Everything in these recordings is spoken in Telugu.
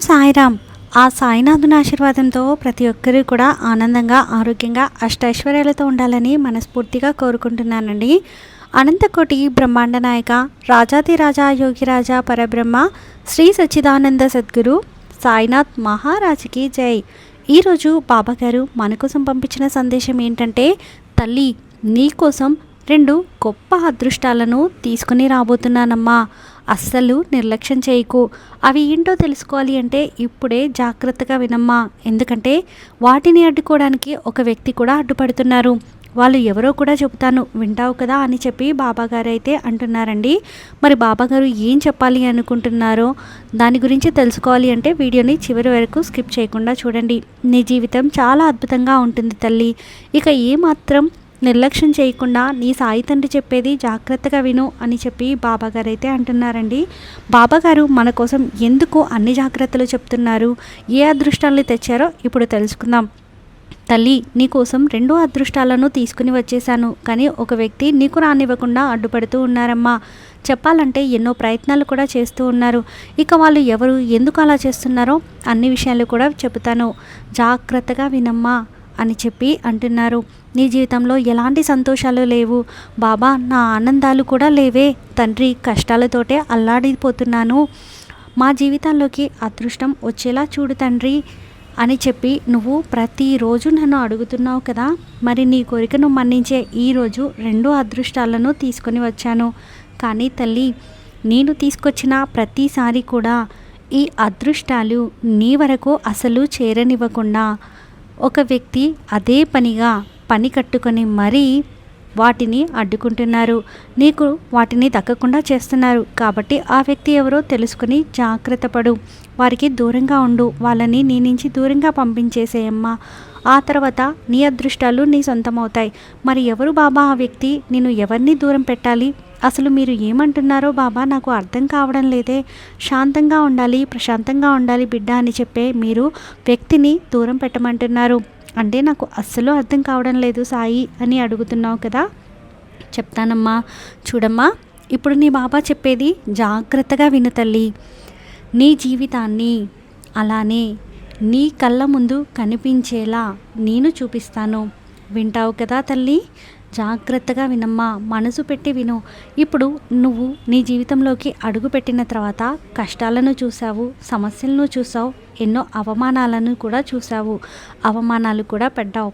సాయిరామ్. ఆ సాయినాథుని ఆశీర్వాదంతో ప్రతి ఒక్కరూ కూడా ఆనందంగా ఆరోగ్యంగా అష్టైశ్వర్యాలతో ఉండాలని మనస్ఫూర్తిగా కోరుకుంటున్నానండి. అనంతకోటి బ్రహ్మాండ నాయక రాజాతిరాజా యోగిరాజా పరబ్రహ్మ శ్రీ సచ్చిదానంద సద్గురు సాయినాథ్ మహారాజుకి జై. ఈరోజు బాబాగారు మన కోసం పంపించిన సందేశం ఏంటంటే తల్లి నీకోసం రెండు గొప్ప అదృష్టాలను తీసుకుని రాబోతున్నానమ్మా. అస్సలు నిర్లక్ష్యం చేయకు. అవి ఏంటో తెలుసుకోవాలి అంటే ఇప్పుడే జాగ్రత్తగా వినమ్మా. ఎందుకంటే వాటిని అడ్డుకోవడానికి ఒక వ్యక్తి కూడా అడ్డుపడుతున్నారు. వాళ్ళు ఎవరో కూడా చెబుతాను వింటావు కదా అని చెప్పి బాబాగారు అయితే అంటున్నారండి. మరి బాబాగారు ఏం చెప్పాలి అనుకుంటున్నారో దాని గురించి తెలుసుకోవాలి అంటే వీడియోని చివరి వరకు స్కిప్ చేయకుండా చూడండి. నీ జీవితం చాలా అద్భుతంగా ఉంటుంది తల్లి. ఇక ఏమాత్రం నిర్లక్ష్యం చేయకుండా నీ సాయి తండ్రి చెప్పేది జాగ్రత్తగా విను అని చెప్పి బాబాగారు అయితే అంటున్నారండి. బాబాగారు మన కోసం ఎందుకు అన్ని జాగ్రత్తలు చెప్తున్నారు? ఏ అదృష్టాలు తెచ్చారో ఇప్పుడు తెలుసుకుందాం. తల్లి నీకోసం రెండు అదృష్టాలను తీసుకుని వచ్చేసాను కానీ ఒక వ్యక్తి నీకు రానివ్వకుండా అడ్డుపడుతూ ఉన్నారమ్మా. చెప్పాలంటే ఎన్నో ప్రయత్నాలు కూడా చేస్తూ ఉన్నారు. ఇక వాళ్ళు ఎవరు ఎందుకు అలా చేస్తున్నారో అన్ని విషయాలు కూడా చెబుతాను. జాగ్రత్తగా వినమ్మా అని చెప్పి అంటున్నారు. నీ జీవితంలో ఎలాంటి సంతోషాలు లేవు? బాబా నా ఆనందాలు కూడా లేవే. తండ్రి కష్టాలతోటే అల్లాడిపోతున్నాను. మా జీవితాల్లోకి అదృష్టం వచ్చేలా చూడు తండ్రి అని చెప్పి నువ్వు ప్రతిరోజు నన్ను అడుగుతున్నావు కదా. మరి నీ కోరికను మన్నించే ఈరోజు రెండు అదృష్టాలను తీసుకొని వచ్చాను. కానీ తల్లి నేను తీసుకొచ్చిన ప్రతిసారి కూడా ఈ అదృష్టాలు నీ వరకు అసలు చేరనివ్వకుండా ఒక వ్యక్తి అదే పనిగా పని కట్టుకొని మరీ వాటిని అడ్డుకుంటున్నారు. నీకు వాటిని దక్కకుండా చేస్తున్నారు. కాబట్టి ఆ వ్యక్తి ఎవరో తెలుసుకుని జాగ్రత్త పడు. వారికి దూరంగా ఉండు. వాళ్ళని నీ నుంచి దూరంగా పంపించేసేయమ్మా. ఆ తర్వాత నీ అదృష్టాలు నీ సొంతమవుతాయి. మరి ఎవరు బాబా ఆ వ్యక్తి? నేను ఎవరిని దూరం పెట్టాలి? అసలు మీరు ఏమంటున్నారో బాబా నాకు అర్థం కావడం లేదే. శాంతంగా ఉండాలి ప్రశాంతంగా ఉండాలి బిడ్డ అని చెప్పే మీరు వ్యక్తిని దూరం పెట్టమంటున్నారు. అంటే నాకు అస్సలు అర్థం కావడం లేదు సాయి అని అడుగుతున్నావు కదా. చెప్తానమ్మా చూడమ్మా. ఇప్పుడు నీ బాబా చెప్పేది జాగ్రత్తగా విను తల్లి. నీ జీవితాన్ని అలానే నీ కళ్ళ ముందు కనిపించేలా నేను చూపిస్తాను. వింటావు కదా తల్లి? జాగ్రత్తగా వినమ్మా మనసు పెట్టి విను. ఇప్పుడు నువ్వు నీ జీవితంలోకి అడుగు పెట్టిన తర్వాత కష్టాలను చూసావు సమస్యలను చూసావు ఎన్నో అవమానాలను కూడా చూసావు అవమానాలు కూడా పడ్డావు.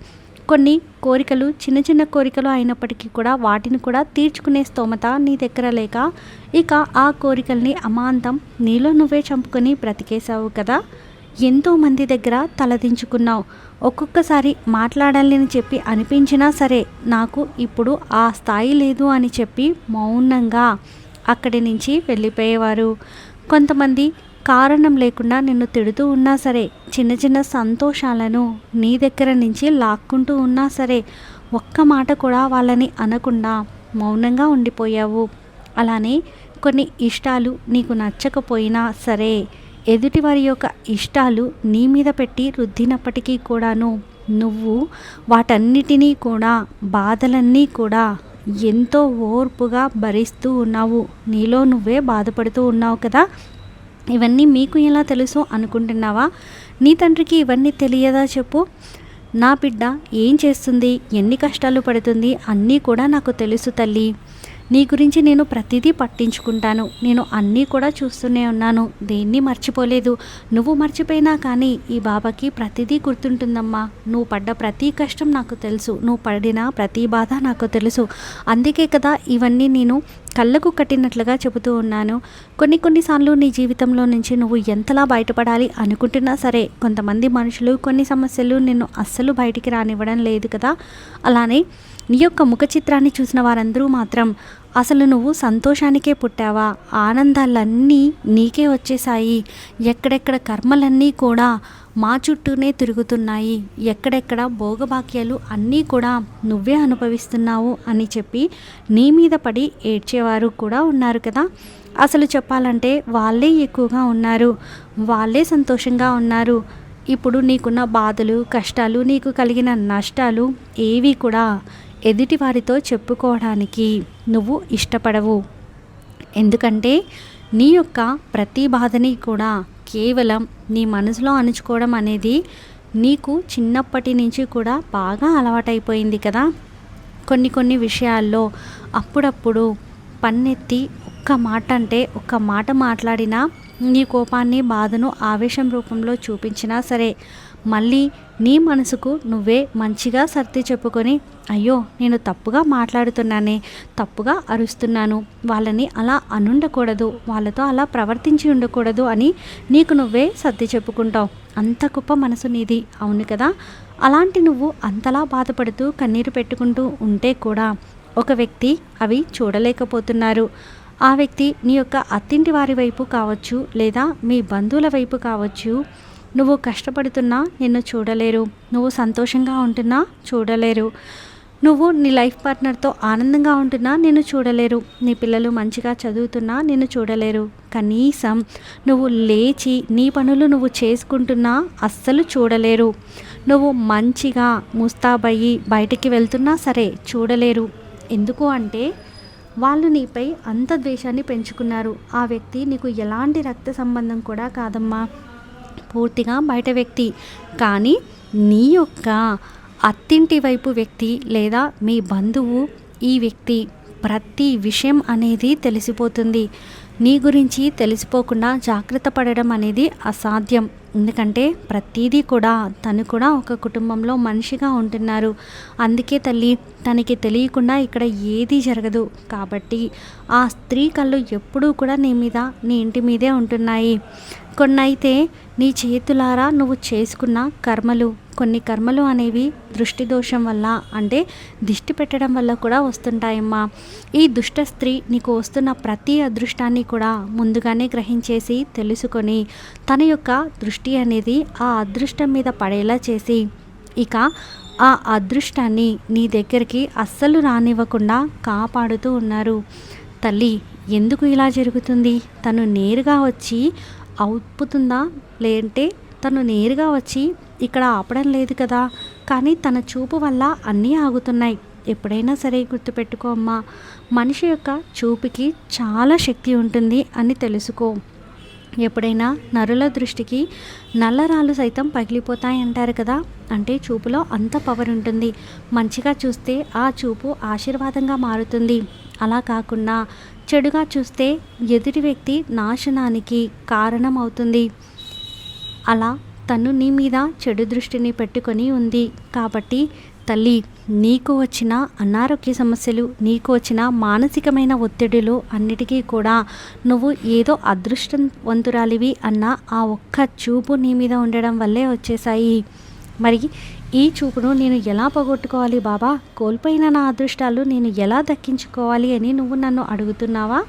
కొన్ని కోరికలు చిన్న చిన్న కోరికలు అయినప్పటికీ కూడా వాటిని కూడా తీర్చుకునే స్తోమత నీ దగ్గర లేక ఇక ఆ కోరికల్ని అమాంతం నీలో నువ్వే చంపుకొని బ్రతికేశావు కదా? ఎంతోమంది దగ్గర తలదించుకున్నావు. ఒక్కొక్కసారి మాట్లాడాలని చెప్పి అనిపించినా సరే నాకు ఇప్పుడు ఆ స్థాయి లేదు అని చెప్పి మౌనంగా అక్కడి నుంచి వెళ్ళిపోయేవారు. కొంతమంది కారణం లేకుండా నిన్ను తిడుతూ ఉన్నా సరే చిన్న చిన్న సంతోషాలను నీ దగ్గర నుంచి లాక్కుంటూ ఉన్నా సరే ఒక్క మాట కూడా వాళ్ళని అనకుండా మౌనంగా ఉండిపోయావు. అలానే కొన్ని ఇష్టాలు నీకు నచ్చకపోయినా సరే ఎదుటివారి యొక్క ఇష్టాలు నీ మీద పెట్టి రుద్దినప్పటికీ కూడాను నువ్వు వాటన్నిటినీ కూడా బాధలన్నీ కూడా ఎంతో ఓర్పుగా భరిస్తూ ఉన్నావు. నీలో నువ్వే బాధపడుతూ ఉన్నావు కదా? ఇవన్నీ మీకు ఎలా తెలుసు అనుకుంటున్నావా? నీ తండ్రికి ఇవన్నీ తెలియదా చెప్పు. నా బిడ్డ ఏం చేస్తుంది? ఎన్ని కష్టాలు పడుతుంది? అన్నీ కూడా నాకు తెలుసు తల్లి. నీ గురించి నేను ప్రతిదీ పట్టించుకుంటాను. నేను అన్నీ కూడా చూస్తూనే ఉన్నాను. దేన్ని మర్చిపోలేదు. నువ్వు మర్చిపోయినా కానీ ఈ బాబాకి ప్రతిదీ గుర్తుంటుందమ్మా. నువ్వు పడ్డ ప్రతి కష్టం నాకు తెలుసు. నువ్వు పడిన ప్రతి బాధ నాకు తెలుసు. అందుకే కదా ఇవన్నీ నేను కళ్ళకు కట్టినట్లుగా చెబుతూ ఉన్నాను. కొన్ని కొన్నిసార్లు నీ జీవితంలో నుంచి నువ్వు ఎంతలా బయటపడాలి అనుకుంటున్నా సరే కొంతమంది మనుషులు కొన్ని సమస్యలు నిన్ను అస్సలు బయటికి రానివ్వడం లేదు కదా. అలానే నీ యొక్క ముఖ చిత్రాన్ని చూసిన వారందరూ మాత్రం అసలు నువ్వు సంతోషానికే పుట్టావా? ఆనందాలన్నీ నీకే వచ్చేసాయి ఎక్కడెక్కడ కర్మలన్నీ కూడా మా చుట్టూనే తిరుగుతున్నాయి. ఎక్కడెక్కడ భోగభాగ్యాలు అన్నీ కూడా నువ్వే అనుభవిస్తున్నావు అని చెప్పి నీ మీద పడి ఏడ్చేవారు కూడా ఉన్నారు కదా. అసలు చెప్పాలంటే వాళ్ళే ఎక్కువగా ఉన్నారు. వాళ్ళే సంతోషంగా ఉన్నారు. ఇప్పుడు నీకున్న బాధలు కష్టాలు నీకు కలిగిన నష్టాలు ఏవి కూడా ఎదుటివారితో చెప్పుకోవడానికి నువ్వు ఇష్టపడవు. ఎందుకంటే నీ యొక్క ప్రతి బాధని కూడా కేవలం నీ మనసులో అణుచుకోవడం అనేది నీకు చిన్నప్పటి నుంచి కూడా బాగా అలవాటైపోయింది కదా. కొన్ని కొన్ని విషయాల్లో అప్పుడప్పుడు పన్నెత్తి ఒక్క మాట అంటే ఒక్క మాట మాట్లాడినా నీ కోపాన్ని బాధను ఆవేశం రూపంలో చూపించినా సరే మళ్ళీ నీ మనసుకు నువ్వే మంచిగా సర్ది చెప్పుకొని అయ్యో నేను తప్పుగా మాట్లాడుతున్నానే తప్పుగా అరుస్తున్నాను. వాళ్ళని అలా అనుండకూడదు వాళ్ళతో అలా ప్రవర్తించి ఉండకూడదు అని నీకు నువ్వే సర్ది చెప్పుకుంటావు. అంత గొప్ప మనసు నీది. అవును కదా? అలాంటి నువ్వు అంతలా బాధపడుతూ కన్నీరు పెట్టుకుంటూ ఉంటే కూడా ఒక వ్యక్తి అవి చూడలేకపోతున్నారు. ఆ వ్యక్తి నీ యొక్క అత్తింటి వారి వైపు కావచ్చు లేదా మీ బంధువుల వైపు కావచ్చు. నువ్వు కష్టపడుతున్నా నిన్ను చూడలేరు. నువ్వు సంతోషంగా ఉంటున్నా చూడలేరు. నువ్వు నీ లైఫ్ పార్ట్నర్తో ఆనందంగా ఉంటున్నా నేను చూడలేరు. నీ పిల్లలు మంచిగా చదువుతున్నా నేను చూడలేరు. కనీసం నువ్వు లేచి నీ పనులు నువ్వు చేసుకుంటున్నా అస్సలు చూడలేరు. నువ్వు మంచిగా ముస్తాబయ్యి బయటికి వెళ్తున్నా సరే చూడలేరు. ఎందుకు అంటే వాళ్ళు నీపై అంత ద్వేషాన్ని పెంచుకున్నారు. ఆ వ్యక్తి నీకు ఎలాంటి రక్త సంబంధం కూడా కాదమ్మా. పూర్తిగా బయట వ్యక్తి. కానీ నీ యొక్క అత్తింటి వైపు వ్యక్తి లేదా మీ బంధువు ఈ వ్యక్తి ప్రతి విషయం అనేది తెలిసిపోతుంది. నీ గురించి తెలిసిపోకుండా జాగ్రత్త పడడం అనేది అసాధ్యం. ఎందుకంటే ప్రతిదీ కూడా తను కూడా ఒక కుటుంబంలో మనిషిగా ఉంటున్నారు. అందుకే తల్లి తనకి తెలియకుండా ఇక్కడ ఏది జరగదు. కాబట్టి ఆ స్త్రీ కళ్ళు ఎప్పుడూ కూడా నీ మీద నీ ఇంటి మీదే ఉంటున్నాయి. కొన్నైతే నీ చేతులారా నువ్వు చేసుకున్న కర్మలు కొన్ని కర్మలు అనేవి దృష్టి దోషం వల్ల అంటే దిష్టి పెట్టడం వల్ల కూడా వస్తుంటాయమ్మా. ఈ దుష్ట స్త్రీ నీకు వస్తున్న ప్రతి అదృష్టాన్ని కూడా ముందుగానే గ్రహించేసి తెలుసుకొని తన యొక్క దృష్టి అనేది ఆ అదృష్టం మీద పడేలా చేసి ఇక ఆ అదృష్టాన్ని నీ దగ్గరికి అస్సలు రానివ్వకుండా కాపాడుతూ ఉన్నారు. తల్లి ఎందుకు ఇలా జరుగుతుంది? తను నేరుగా వచ్చి అవుపుతుందా లేదంటే తను నేరుగా వచ్చి ఇక్కడ ఆపడం లేదు కదా. కానీ తన చూపు వల్ల అన్నీ ఆగుతున్నాయి. ఎప్పుడైనా సరే గుర్తుపెట్టుకో అమ్మా. మనిషి యొక్క చూపుకి చాలా శక్తి ఉంటుంది అని తెలుసుకో. ఎప్పుడైనా నరుల దృష్టికి నల్లరాళ్ళు సైతం పగిలిపోతాయి అంటారు కదా. అంటే చూపులో అంత పవర్ ఉంటుంది. మంచిగా చూస్తే ఆ చూపు ఆశీర్వాదంగా మారుతుంది. అలా కాకుండా చెడుగా చూస్తే ఎదుటి వ్యక్తి నాశనానికి కారణం అవుతుంది అలా తను నీ మీద చెడు దృష్టిని పెట్టుకొని ఉంది. కాబట్టి తల్లి నీకు వచ్చిన అనారోగ్య సమస్యలు నీకు వచ్చిన మానసికమైన ఒత్తిడులు అన్నిటికీ కూడా నువ్వు ఏదో అదృష్టవంతురాలివి అన్న ఆ ఒక్క చూపు నీ మీద ఉండడం వల్లే వచ్చేసాయి మరి ఈ చూపును నేను ఎలా పోగొట్టుకోవాలి బాబా? కోల్పోయిన నా అదృష్టాలు నేను ఎలా దక్కించుకోవాలి అని నువ్వు నన్ను అడుగుతున్నావా?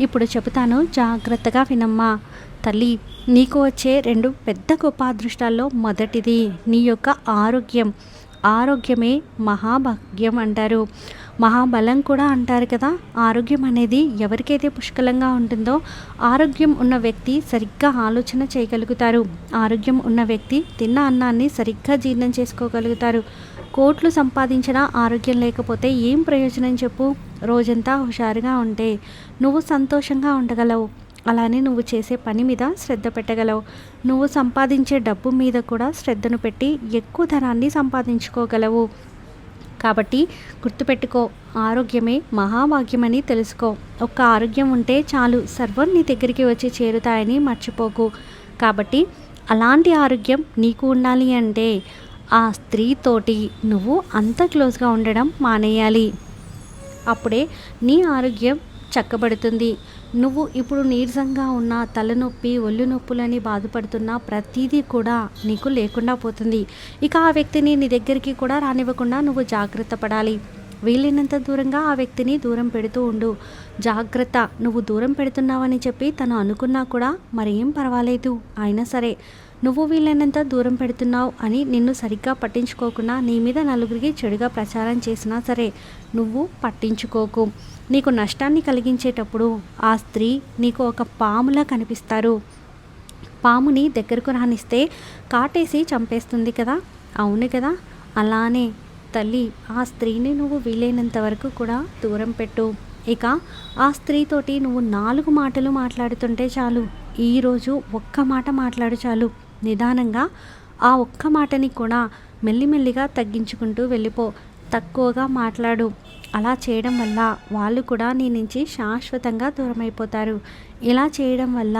ఇప్పుడు చెబుతాను జాగ్రత్తగా వినమ్మా. తల్లి నీకు వచ్చే రెండు పెద్ద గొప్ప అదృష్టాల్లో మొదటిది నీ యొక్క ఆరోగ్యం. ఆరోగ్యమే మహాభాగ్యం అంటారు. మహాబలం కూడా అంటారు కదా. ఆరోగ్యం అనేది ఎవరికైతే పుష్కలంగా ఉంటుందో ఆరోగ్యం ఉన్న వ్యక్తి సరిగ్గా ఆలోచన చేయగలుగుతారు. ఆరోగ్యం ఉన్న వ్యక్తి తిన్న అన్నాన్ని సరిగ్గా జీర్ణం చేసుకోగలుగుతారు. కోట్లు సంపాదించిన ఆరోగ్యం లేకపోతే ఏం ప్రయోజనం చెప్పు? రోజంతా హుషారుగా ఉంటే నువ్వు సంతోషంగా ఉండగలవు. అలానే నువ్వు చేసే పని మీద శ్రద్ధ పెట్టగలవు. నువ్వు సంపాదించే డబ్బు మీద కూడా శ్రద్ధను పెట్టి ఎక్కువ ధనాన్ని సంపాదించుకోగలవు. కాబట్టి గుర్తుపెట్టుకో ఆరోగ్యమే మహాభాగ్యమని తెలుసుకో. ఒక్క ఆరోగ్యం ఉంటే చాలు సర్వం నీ దగ్గరికి వచ్చి చేరుతాయని మర్చిపోకు. కాబట్టి అలాంటి ఆరోగ్యం నీకు ఉండాలి అంటే ఆ స్త్రీతోటి నువ్వు అంత క్లోజ్గా ఉండడం మానేయాలి. అప్పుడే నీ ఆరోగ్యం చక్కబడుతుంది. నువ్వు ఇప్పుడు నీరసంగా ఉన్న తలనొప్పి ఒళ్ళు నొప్పులని బాధపడుతున్న ప్రతిదీ కూడా నీకు లేకుండా పోతుంది. ఇక ఆ వ్యక్తిని నీ దగ్గరికి కూడా రానివ్వకుండా నువ్వు జాగ్రత్త పడాలి. వీలైనంత దూరంగా ఆ వ్యక్తిని దూరం పెడుతూ ఉండు. జాగ్రత్త నువ్వు దూరం పెడుతున్నావని చెప్పి తను అనుకున్నా కూడా మరేం పర్వాలేదు. అయినా సరే నువ్వు వీలైనంత దూరం పెడుతున్నావు అని నిన్ను సరిగ్గా పట్టించుకోకుండా నీ మీద నలుగురికి చెడుగా ప్రచారం చేసినా సరే నువ్వు పట్టించుకోకు. నీకు నష్టాన్ని కలిగించేటప్పుడు ఆ స్త్రీ నీకు ఒక పాములా కనిపిస్తారు. పాముని దగ్గరకు రానిస్తే కాటేసి చంపేస్తుంది కదా? అవును కదా? అలానే తల్లి ఆ స్త్రీని నువ్వు వీలైనంత వరకు కూడా దూరం పెట్టు. ఇక ఆ స్త్రీతోటి నువ్వు నాలుగు మాటలు మాట్లాడుతుంటే చాలు. ఈరోజు ఒక్క మాట మాట్లాడు చాలు. నిదానంగా ఆ ఒక్క మాటని కూడా మెల్లిమెల్లిగా తగ్గించుకుంటూ వెళ్ళిపో. తక్కువగా మాట్లాడు. అలా చేయడం వల్ల వాళ్ళు కూడా నీ నుంచి శాశ్వతంగా దూరం అయిపోతారు ఇలా చేయడం వల్ల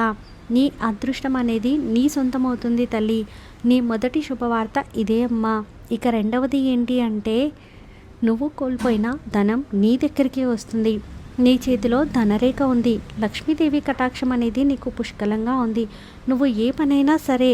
నీ అదృష్టం అనేది నీ సొంతమవుతుంది తల్లి. నీ మొదటి శుభవార్త ఇదే అమ్మా. ఇక రెండవది ఏంటి అంటే నువ్వు కోల్పోయిన ధనం నీ దగ్గరికి వస్తుంది. నీ చేతిలో ధనరేఖ ఉంది. లక్ష్మీదేవి కటాక్షం అనేది నీకు పుష్కలంగా ఉంది. నువ్వు ఏ పనైనా సరే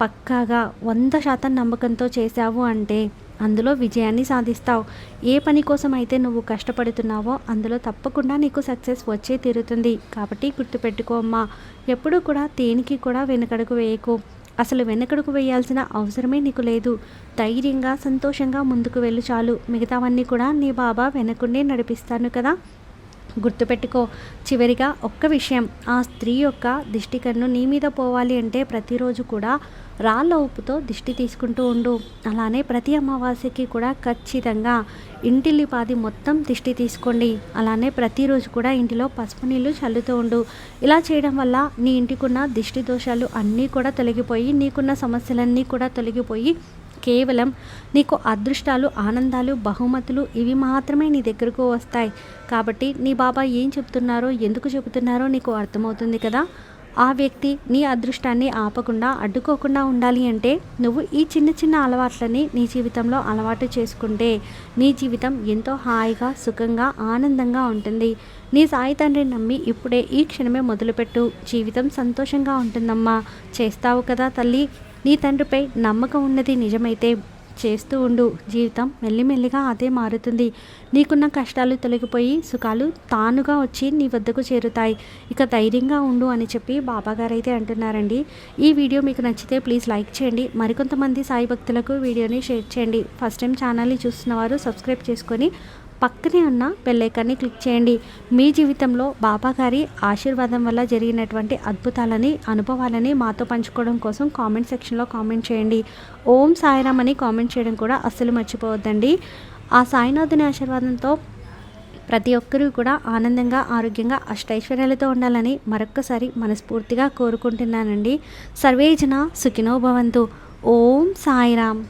పక్కాగా వంద శాతం నమ్మకంతో చేశావు అంటే అందులో విజయాన్ని సాధిస్తావు. ఏ పని కోసం అయితే నువ్వు కష్టపడుతున్నావో అందులో తప్పకుండా నీకు సక్సెస్ వచ్చే తీరుతుంది. కాబట్టి గుర్తుపెట్టుకో అమ్మా. ఎప్పుడూ కూడా దేనికి కూడా వెనుకడుగు వేయకు. అసలు వెనకడుగు వేయాల్సిన అవసరమే నీకు లేదు. ధైర్యంగా సంతోషంగా ముందుకు వెళ్ళు చాలు. మిగతావన్నీ కూడా నీ బాబా వెనకుండే నడిపిస్తాను కదా. గుర్తుపెట్టుకో. చివరిగా ఒక్క విషయం. ఆ స్త్రీ యొక్క దిష్టి కన్ను నీ మీద పోవాలి అంటే ప్రతిరోజు కూడా రాళ్ళ ఉప్పుతో దిష్టి తీసుకుంటూ ఉండు. అలానే ప్రతి అమావాస్యకి కూడా ఖచ్చితంగా ఇంటిల్లిపాది మొత్తం దిష్టి తీసుకోండి. అలానే ప్రతిరోజు కూడా ఇంటిలో పసుపు నీళ్ళు చల్లుతూ ఉండు. ఇలా చేయడం వల్ల నీ ఇంటికున్న దిష్టి దోషాలు అన్నీ కూడా తొలగిపోయి నీకున్న సమస్యలన్నీ కూడా తొలగిపోయి కేవలం నీకు అదృష్టాలు ఆనందాలు బహుమతులు ఇవి మాత్రమే నీ దగ్గరకు వస్తాయి. కాబట్టి నీ బాబా ఏం చెప్తున్నారో ఎందుకు చెబుతున్నారో నీకు అర్థమవుతుంది కదా? ఆ వ్యక్తి నీ అదృష్టాన్ని ఆపకుండా అడ్డుకోకుండా ఉండాలి అంటే నువ్వు ఈ చిన్న చిన్న అలవాట్లని నీ జీవితంలో అలవాటు చేసుకుంటే నీ జీవితం ఎంతో హాయిగా సుఖంగా ఆనందంగా ఉంటుంది. నీ సాయి తండ్రిని నమ్మి ఇప్పుడే ఈ క్షణమే మొదలుపెట్టు. జీవితం సంతోషంగా ఉంటుందమ్మా. చేస్తావు కదా తల్లి. నీ తండ్రిపై నమ్మకం ఉన్నది నిజమైతే చేస్తూ ఉండు. జీవితం మెల్లిమెల్లిగా అదే మారుతుంది. నీకున్న కష్టాలు తొలగిపోయి సుఖాలు తానుగా వచ్చి నీ వద్దకు చేరుతాయి. ఇక ధైర్యంగా ఉండు అని చెప్పి బాబాగారు అయితే అంటున్నారండి. ఈ వీడియో మీకు నచ్చితే ప్లీజ్ లైక్ చేయండి. మరికొంతమంది సాయి భక్తులకు వీడియోని షేర్ చేయండి. ఫస్ట్ టైం ఛానల్ని చూస్తున్న వారు సబ్స్క్రైబ్ చేసుకొని పక్కనే ఉన్న బెల్లైకాన్ని క్లిక్ చేయండి. మీ జీవితంలో బాబాగారి ఆశీర్వాదం వల్ల జరిగినటువంటి అద్భుతాలని అనుభవాలని మాతో పంచుకోవడం కోసం కామెంట్ సెక్షన్లో కామెంట్ చేయండి. ఓం సాయిరామ్ అని కామెంట్ చేయడం కూడా అస్సలు మర్చిపోవద్దండి. ఆ సాయినాథుని ఆశీర్వాదంతో ప్రతి ఒక్కరూ కూడా ఆనందంగా ఆరోగ్యంగా అష్టైశ్వర్యాలతో ఉండాలని మరొక్కసారి మనస్ఫూర్తిగా కోరుకుంటున్నానండి. సర్వేజన సుఖినో భవంతు. ఓం సాయిరామ్.